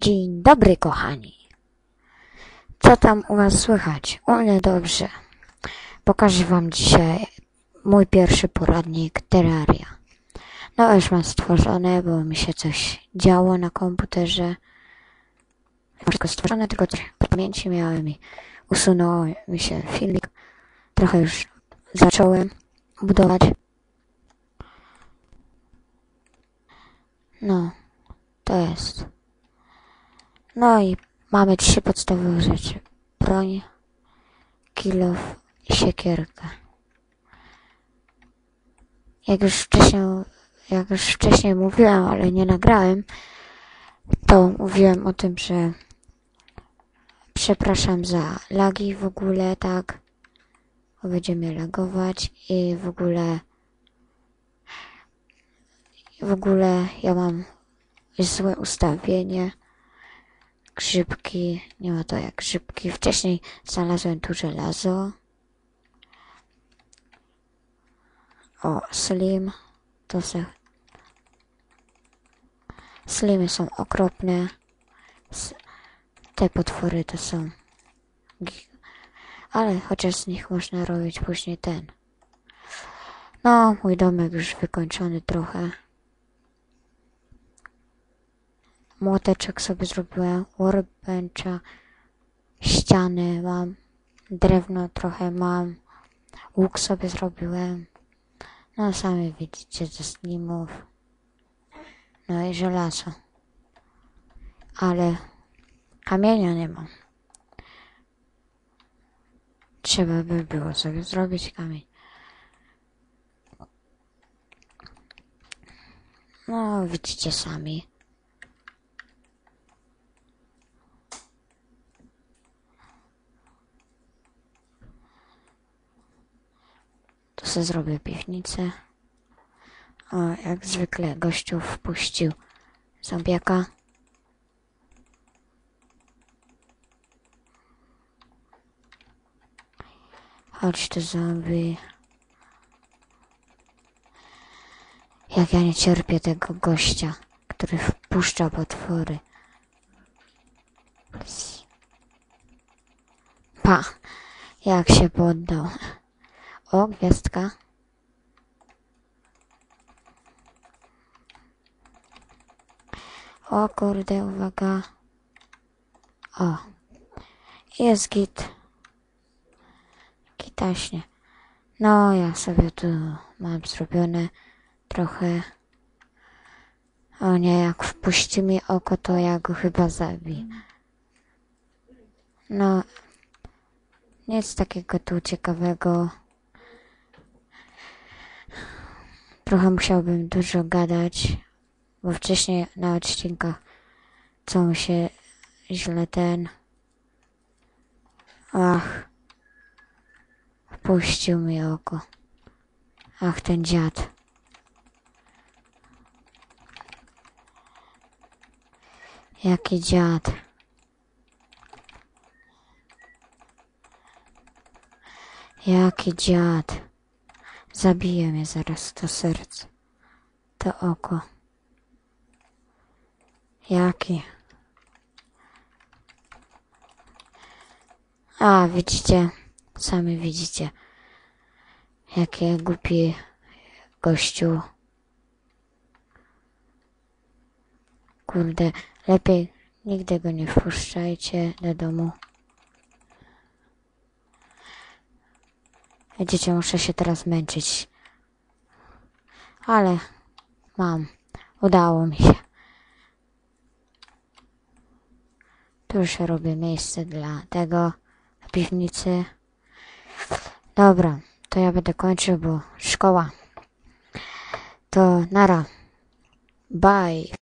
Dzień dobry, kochani. Co tam u was słychać? U mnie dobrze. Pokażę wam dzisiaj mój pierwszy poradnik Terraria. No już mam stworzone, bo mi się coś działo na komputerze. Wszystko stworzone, tylko pamięci miałem i usunął mi się filmik. Trochę już zacząłem budować. No, to jest. No i mamy trzy podstawowe rzeczy. Broń, kilof i siekierkę. Jak już wcześniej, jak już wcześniej mówiłem, ale nie nagrałem, to mówiłem o tym, że przepraszam za lagi w ogóle, tak, będziemy lagować i w ogóle w ogóle ja mam złe ustawienie. Grzybki, nie ma to jak grzybki. Wcześniej znalazłem tu żelazo. O, slim. To se... Slimy są okropne. Te potwory to są... Ale chociaż z nich można robić później ten. No, mój domek już wykończony trochę. Młoteczek sobie zrobiłem, workbencha, ściany mam, drewno trochę mam, łuk sobie zrobiłem. No sami widzicie ze slimów. No i żelazo. Ale kamienia nie mam. Trzeba by było sobie zrobić kamień. No, widzicie sami. Zrobię piwnicę. O, jak zwykle gościu wpuścił zombiaka. Chodź tu zombie. Jak ja nie cierpię tego gościa, który wpuszcza potwory. Pa, jak się poddał. O, gwiazdka. O kurde, uwaga. O. Jest git. Gitaśnie. No, ja sobie tu mam zrobione trochę. O nie, jak wpuści mi oko, to ja go chyba zabiję. No, nic takiego tu ciekawego. Trochę musiałbym dużo gadać, bo wcześniej na odcinkach co mi się źle ten. Ach, wpuścił mi oko. Ach, ten dziad. Jaki dziad. Jaki dziad. Zabije mnie zaraz to serce. To oko. Jaki? A, widzicie? Sami widzicie. Jakie głupi gościu. Kurde, lepiej nigdy go nie wpuszczajcie do domu. Widzicie, muszę się teraz męczyć. Ale mam. Udało mi się. Tu już robię miejsce dla tego na piwnicy. Dobra, to ja będę kończył, bo szkoła. To nara. Bye.